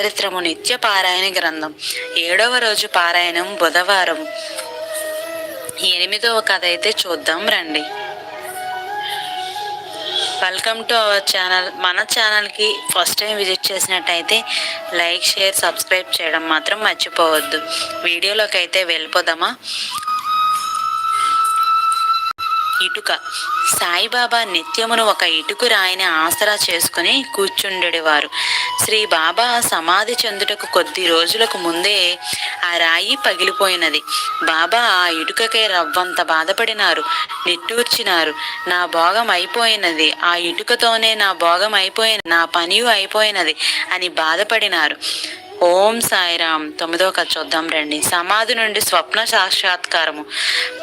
చరిత్రము నిత్య పారాయణ గ్రంథం. ఏడవ రోజు పారాయణం బుధవారం. ఎనిమిదవ కథ అయితే చూద్దాం రండి. వెల్కమ్ టు అవర్ ఛానల్ మన ఛానల్కి ఫస్ట్ టైం విజిట్ చేసినట్టయితే లైక్ షేర్ సబ్స్క్రైబ్ చేయడం మాత్రం మర్చిపోవద్దు. వీడియోలోకి అయితే వెళ్ళిపోదామా? ఇటుక. సాయిబాబా నిత్యమును ఒక ఇటుకు రాయిని ఆసరా చేసుకుని కూర్చుండేవారు. శ్రీ బాబా సమాధి చెందుటకు కొద్ది రోజులకు ముందే ఆ రాయి పగిలిపోయినది. బాబా ఆ ఇటుకకే రవ్వంత బాధపడినారు. నిట్టూర్చినారు. నా భోగం అయిపోయినది. ఆ ఇటుకతోనే నా భోగం అయిపోయిన నా పనియు అయిపోయినది అని బాధపడినారు. ఓం సాయిరామ్. తొమ్మిదో కథ చూద్దాం రండి. సమాధి నుండి స్వప్న సాక్షాత్కారము.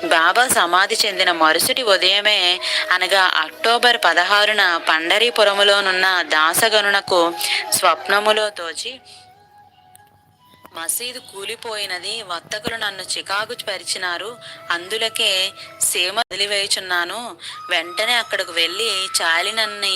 బాబా సమాధి చెందిన మరుసటి ఉదయమే అనగా అక్టోబర్ పదహారున పండరీపురములోనున్న దాసగనునకు స్వప్నములో తోచి మసీదు కూలిపోయినది వర్తకులు నన్ను చికాకు పరిచినారు. అందులకే సీమ వదిలివేయుచున్నాను. వెంటనే అక్కడికి వెళ్ళి చాలినన్ని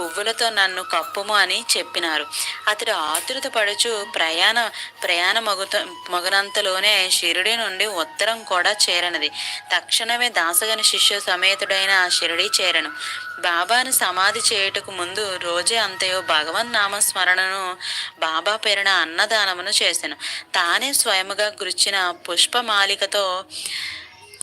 పువ్వులతో నన్ను కప్పుము అని చెప్పినారు. అతడు ఆతురత పడుచు ప్రయాణ ప్రయాణ మగుత మగునంతలోనే షిరిడి నుండి ఉత్తరం కూడా చేరనది. తక్షణమే దాసగని శిష్య సమేతుడైన షిరిడి చేరను. బాబాను సమాధి చేయుటకు ముందు రోజే అంతయో భగవన్ నామస్మరణను బాబా పేరున అన్నదానమును చేశాను తానే స్వయముగా గుర్చిన పుష్పమాలికతో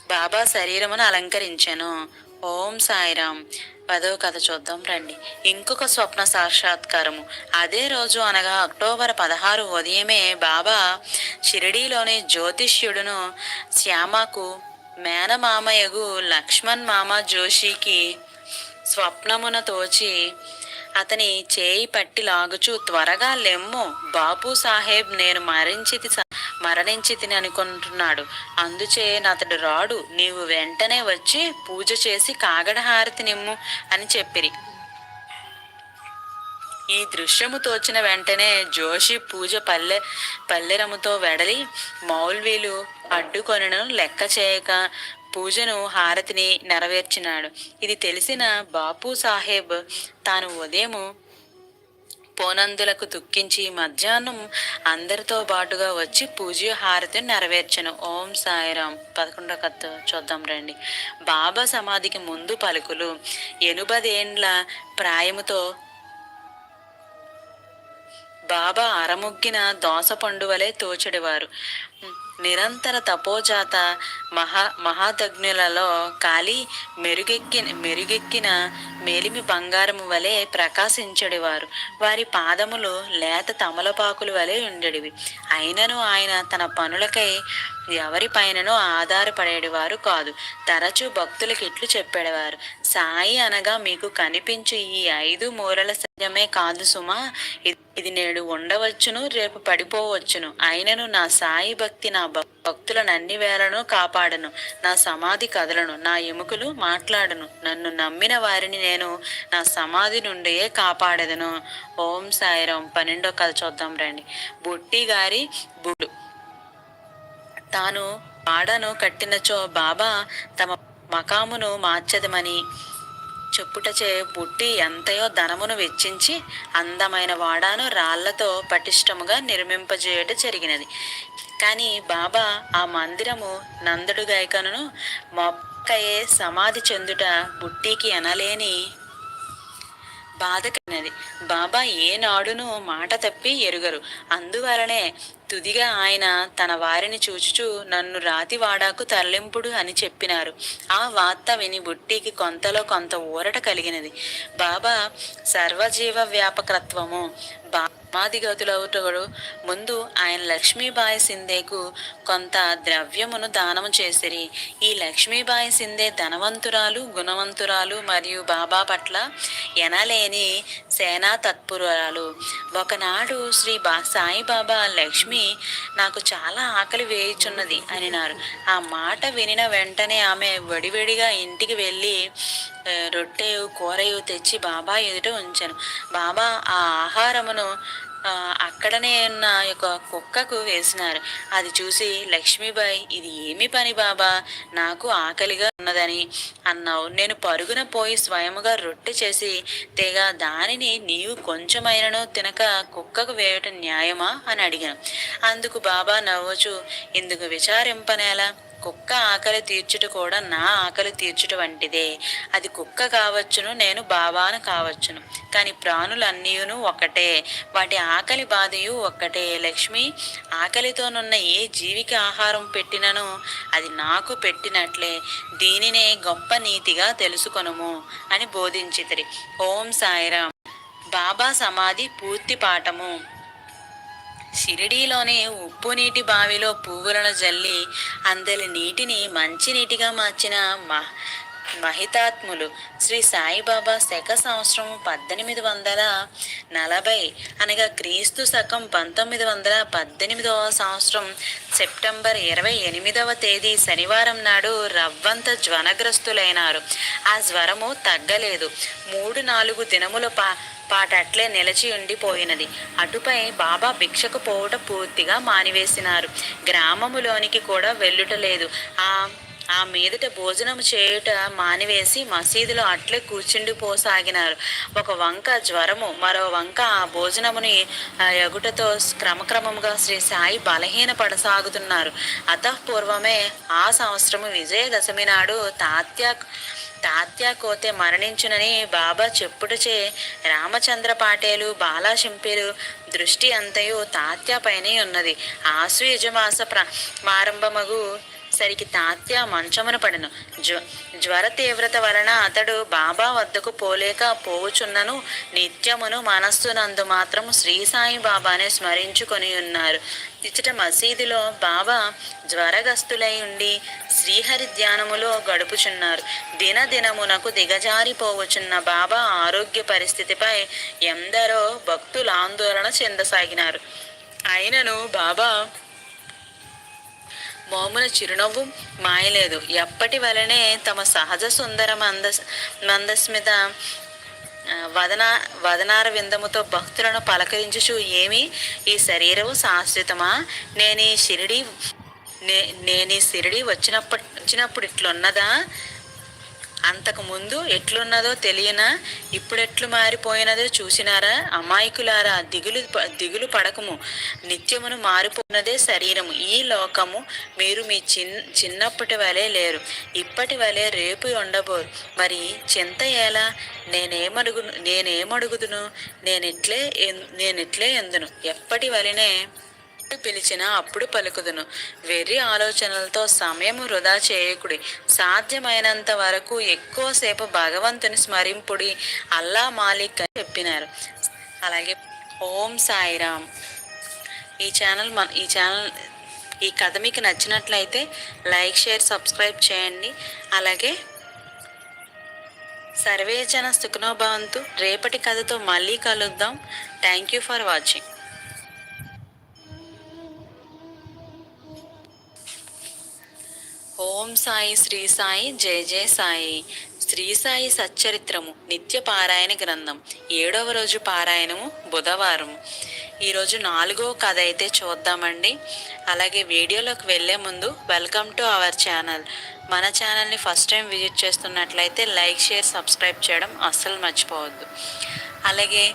బాబా శరీరమును అలంకరించాను. ఓం సాయిరామ్. పదో కథ చూద్దాం రండి. ఇంకొక స్వప్న సాక్షాత్కారము. అదే రోజు అనగా అక్టోబర్ పదహారు ఉదయమే బాబా షిరిడీలోని జ్యోతిష్యుడును శ్యామకు మేనమామయ్యగు లక్ష్మణ్ మామ జోషికి స్వప్నమున తోచి అతని చేయి పట్టి లాగుచు త్వరగా లెమ్ము. బాపు సాహెబ్ నేను మరణించితి స- మరణించితిని అనుకుంటున్నాడు. అందుచే అతడు రాడు. నీవు వెంటనే వచ్చి పూజ చేసి కాగడ హారతి నిమ్ము అని చెప్పిరి. ఈ దృశ్యము తోచిన వెంటనే జోషి పూజ పల్లె పల్లెరముతో వెడలి మౌల్వీలు అడ్డుకొనను లెక్క చేయక పూజను హారతిని నెరవేర్చినాడు. ఇది తెలిసిన బాపు సాహెబ్ తాను ఉదయం పోనందులకు దుఃఖించి మధ్యాహ్నం అందరితో పాటుగా వచ్చి పూజ హారతిని నెరవేర్చను. ఓం సాయిరాం. పదకొండో కథ చూద్దాం రండి. బాబా సమాధికి ముందు పలుకులు ఎనుబదేండ్ల ప్రాయముతో బాబా అరముగ్గిన దోస వలె తోచెడివారు. నిరంతర తపోజాత మహా మహాదగ్నులలో కాలి మెరుగెక్కిన మెరుగెక్కిన మేలిమి బంగారము వలె ప్రకాశించడివారు. వారి పాదములు లేత తమలపాకులు వలె ఉండేటివి అయినను ఆయన తన పనులకై ఎవరి పైననో ఆధారపడేవారు కాదు. తరచూ భక్తులకి ఇట్లు చెప్పేవారు సాయి అనగా మీకు కనిపించు ఈ ఐదు మూరల సత్యమే కాదు సుమా. ఇది- నేడు ఉండవచ్చును రేపు పడిపోవచ్చును. అయినను నా సాయి భక్తి నా భక్- భక్తులను అన్ని వేళను కాపాడను. నా సమాధి కదలను నా ఎముకలు మాట్లాడను. నన్ను నమ్మిన వారిని నేను నా సమాధి నుండే కాపాడదను. ఓం సాయిరాం పన్నెండో కథ చూద్దాం రండి. బుట్టి గారి బుడు. తాను పాడను కట్టినచో బాబా తమ మకామును మార్చదమని చెప్పుటచే బుట్టి ఎంతయో ధనమును వెచ్చించి అందమైన వాడాను రాళ్ళతో పటిష్టముగా నిర్మింపజేయట జరిగినది. కానీ బాబా ఆ మందిరము నందుడు గాయకను మొక్కయే సమాధి చెందుట బుట్టికి అనలేని బాధ కలిగినది. బాబా ఏనాడును మాట తప్పి ఎరుగరు. అందువలనే తుదిగా ఆయన తన వారిని చూచుచూ నన్ను రాతివాడాకు తరలింపుడు అని చెప్పినారు. ఆ వార్త విని బుట్టికి కొంతలో కొంత ఊరట కలిగినది. బాబా సర్వజీవ వ్యాపకత్వము బామాదిగతులవుటడు ముందు ఆయన లక్ష్మీబాయి సిందేకు కొంత ద్రవ్యమును దానము చేసిరి. ఈ లక్ష్మీబాయి సిందే ధనవంతురాలు గుణవంతురాలు మరియు బాబా పట్ల ఎనలేని సేనా తత్పురాలు. ఒకనాడు శ్రీ బా సాయిబాబా లక్ష్మి నాకు చాలా ఆకలి వేయుచున్నది అనినారు. ఆ మాట వినిన వెంటనే ఆమె వడివడిగా ఇంటికి వెళ్ళి రొట్టెయు కూరయు తెచ్చి బాబా ఎదుట ఉంచాను. బాబా ఆ ఆహారమును అక్కడనే ఉన్న ఒక కుక్కకు వేసినారు. అది చూసి లక్ష్మీబాయి ఇది ఏమి పని బాబా? నాకు ఆకలిగా ఉన్నదని అన్నావు. నేను పరుగున పోయి స్వయముగా రొట్టె చేసి తెగ దానిని నీవు కొంచెమైనను తినక కుక్కకు వేయటం న్యాయమా? అని అడిగాను. అందుకు బాబా నవ్వచ్చు ఇందుకు విచారింపనేలా? కుక్క ఆకలి తీర్చుట కూడా నా ఆకలి తీర్చుట వంటిదే. అది కుక్క కావచ్చును నేను బాబాను కావచ్చును. కానీ ప్రాణులన్నీయును ఒకటే. వాటి ఆకలి బాధయు ఒక్కటే లక్ష్మి ఆకలితోనున్న ఏ జీవికి ఆహారం పెట్టినను అది నాకు పెట్టినట్లే. దీనినే గొప్ప నీతిగా తెలుసుకొనుము అని బోధించితిరి. ఓం సాయిరామ్. బాబా సమాధి పూర్తి పాఠము. షిరిడీలోని ఉప్పు నీటి బావిలో పువ్వులను జల్లి అందరి నీటిని మంచినీటిగా మార్చిన మహ మహితాత్ములు శ్రీ సాయిబాబా శక సంవత్సరం పద్దెనిమిది వందల నలభై అనగా క్రీస్తు శకం పంతొమ్మిది వందల పద్దెనిమిదవ సంవత్సరం సెప్టెంబర్ ఇరవై ఎనిమిదవ తేదీ శనివారం నాడు రవ్వంత జ్వనగ్రస్తులైనారు. ఆ జ్వరము తగ్గలేదు. మూడు నాలుగు దినముల పా పాటట్లే నిలిచి ఉండిపోయినది. అటుపై బాబా భిక్షకు పోవుట పూర్తిగా మానివేసినారు. గ్రామములోనికి కూడా వెళ్ళుట లేదు. ఆ ఆ మీదట భోజనం చేయుట మానివేసి మసీదులో అట్లే కూర్చుండిపోసాగినారు ఒక వంక జ్వరము మరో వంక ఆ భోజనముని ఆ, ఎగుటతో క్రమక్రమముగా శ్రీ సాయి బలహీన పడసాగుతున్నారు. అతఃపూర్వమే ఆ సంవత్సరము విజయదశమి నాడు తాత్యా తాత్యా కోతే మరణించునని బాబా చెప్పుటచే రామచంద్ర పాటేలు బాలాశింపేలు దృష్టి అంతయు తాత్యాపైనే ఉన్నది. ఆసు యజమాస ప్ర ప్రారంభమగు సరికి తాత్య మంచమున పడెను. జ్వ జ్వర తీవ్రత వలన అతడు బాబా వద్దకు పోలేక పోవుచున్నను. నిత్యమును మనస్సునందు మాత్రము శ్రీ సాయి బాబానే స్మరించుకొని ఉన్నారు. ఇచ్చట మసీదులో బాబా జ్వరగస్తులై ఉండి శ్రీహరి ధ్యానములో గడుపుచున్నారు. దినదినమునకు దిగజారిపోవచున్న బాబా ఆరోగ్య పరిస్థితిపై ఎందరో భక్తులు ఆందోళన చెందసాగినారు. అయినను బాబా మోమున చిరునవ్వు మాయలేదు. ఎప్పటి వలనే తమ సహజ సుందర మందస్ మందస్మిత వదన వదనార విందముతో భక్తులను పలకరించుచు ఏమి? ఈ శరీరము శాశ్వతమా? నేను ఈ షిరిడి నే నేను ఈ షిరిడి వచ్చినప్పటి వచ్చినప్పుడు ఇట్లున్నదా? అంతకు ముందు ఎట్లున్నదో తెలియనా ఇప్పుడెట్లు మారిపోయినదో చూసినారా? అమాయకులారా దిగులు దిగులు పడకము. నిత్యమును మారిపోయినదే శరీరము. ఈ లోకము మీరు మీ చిన్ చిన్నప్పటి వలె లేరు. ఇప్పటి వలె రేపు ఉండబోరు. మరి చింత ఎలా? నేనేమడుగు నేనేమడుగుదును? నేనెట్లే నేనెట్లే నేనిట్లే ఎందును? ఎప్పటి వలనే ఎప్పుడు పిలిచినా అప్పుడు పలుకుదును. వెర్రి ఆలోచనలతో సమయం వృధా చేయకుడి. సాధ్యమైనంత వరకు ఎక్కువసేపు భగవంతుని స్మరింపుడి అల్లా మాలిక్ అని చెప్పినారు. అలాగే ఓం సాయిరామ్. ఈ ఛానల్ మన ఈ ఛానల్ ఈ కథ మీకు నచ్చినట్లయితే లైక్ షేర్ సబ్స్క్రైబ్ చేయండి. అలాగే సర్వేజన సుఖనోభవంతు. రేపటి కథతో మళ్ళీ కలుద్దాం. Thank you for watching. Om Sai Shri Sai జయ జయ సాయి. శ్రీ సాయి సచ్చరిత్రము నిత్య పారాయణ గ్రంథం. ఏడవ రోజు పారాయణము బుధవారం. ఈరోజు నాలుగో కథ అయితే చూద్దామండి. అలాగే వీడియోలోకి వెళ్ళే ముందు వెల్కమ్ టు అవర్ ఛానల్. మన ఛానల్ని ఫస్ట్ టైం విజిట్ చేస్తున్నట్లయితే లైక్ షేర్ సబ్స్క్రైబ్ చేయడం అస్సలు మర్చిపోవద్దు. అలాగే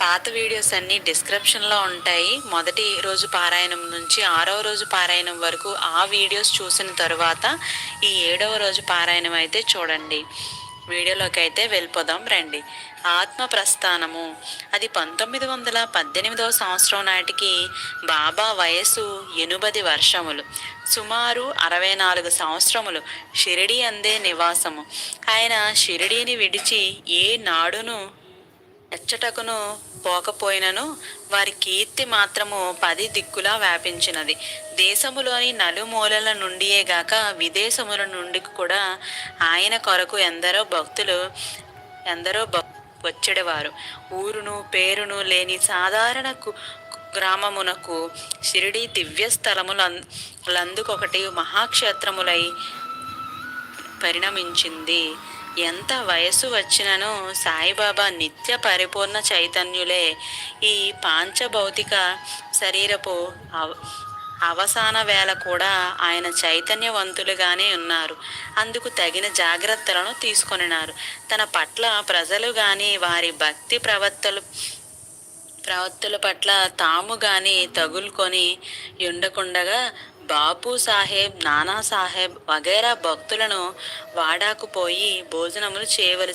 పాత వీడియోస్ అన్నీ డిస్క్రిప్షన్లో ఉంటాయి. మొదటి రోజు పారాయణం నుంచి ఆరవ రోజు పారాయణం వరకు ఆ వీడియోస్ చూసిన తర్వాత ఈ ఏడవ రోజు పారాయణం అయితే చూడండి. వీడియోలోకి అయితే వెళ్ళిపోదాం రండి. ఆత్మ ప్రస్థానము. అది పంతొమ్మిది వందల పద్దెనిమిదవ సంవత్సరం నాటికి బాబా వయస్సు ఎనుబది వర్షములు. సుమారు అరవై నాలుగు సంవత్సరములు షిరిడి అందే నివాసము. ఆయన షిరిడీని విడిచి ఏ నాడును ఎచ్చటకును పోకపోయినను వారి కీర్తి మాత్రము పది దిక్కులా వ్యాపించినది. దేశములోని నలుమూలల నుండియే గాక విదేశముల నుండి కూడా ఆయన కొరకు ఎందరో భక్తులు ఎందరో భక్ వచ్చేవారు. ఊరును పేరును లేని సాధారణ కు- గ్రామమునకు షిరిడి దివ్య స్థలములందుకొకటి మహాక్షేత్రములై పరిణమించింది. ఎంత వయసు వచ్చినను సాయిబాబా నిత్య పరిపూర్ణ చైతన్యులే. ఈ పాంచభౌతిక శరీరపు అవ అవసాన వేళ కూడా ఆయన చైతన్యవంతులుగానే ఉన్నారు. అందుకు తగిన జాగ్రత్తలను తీసుకొనినారు. తన పట్ల ప్రజలు కానీ వారి భక్తి ప్రవర్తలు ప్రవక్తుల పట్ల తాము గాని తగులుకొని ఉండకుండగా బాపు సాహెబ్ నానా సాహెబ్ వగైరా భక్తులను వాడాకుపోయి భోజనములు చేయవలసి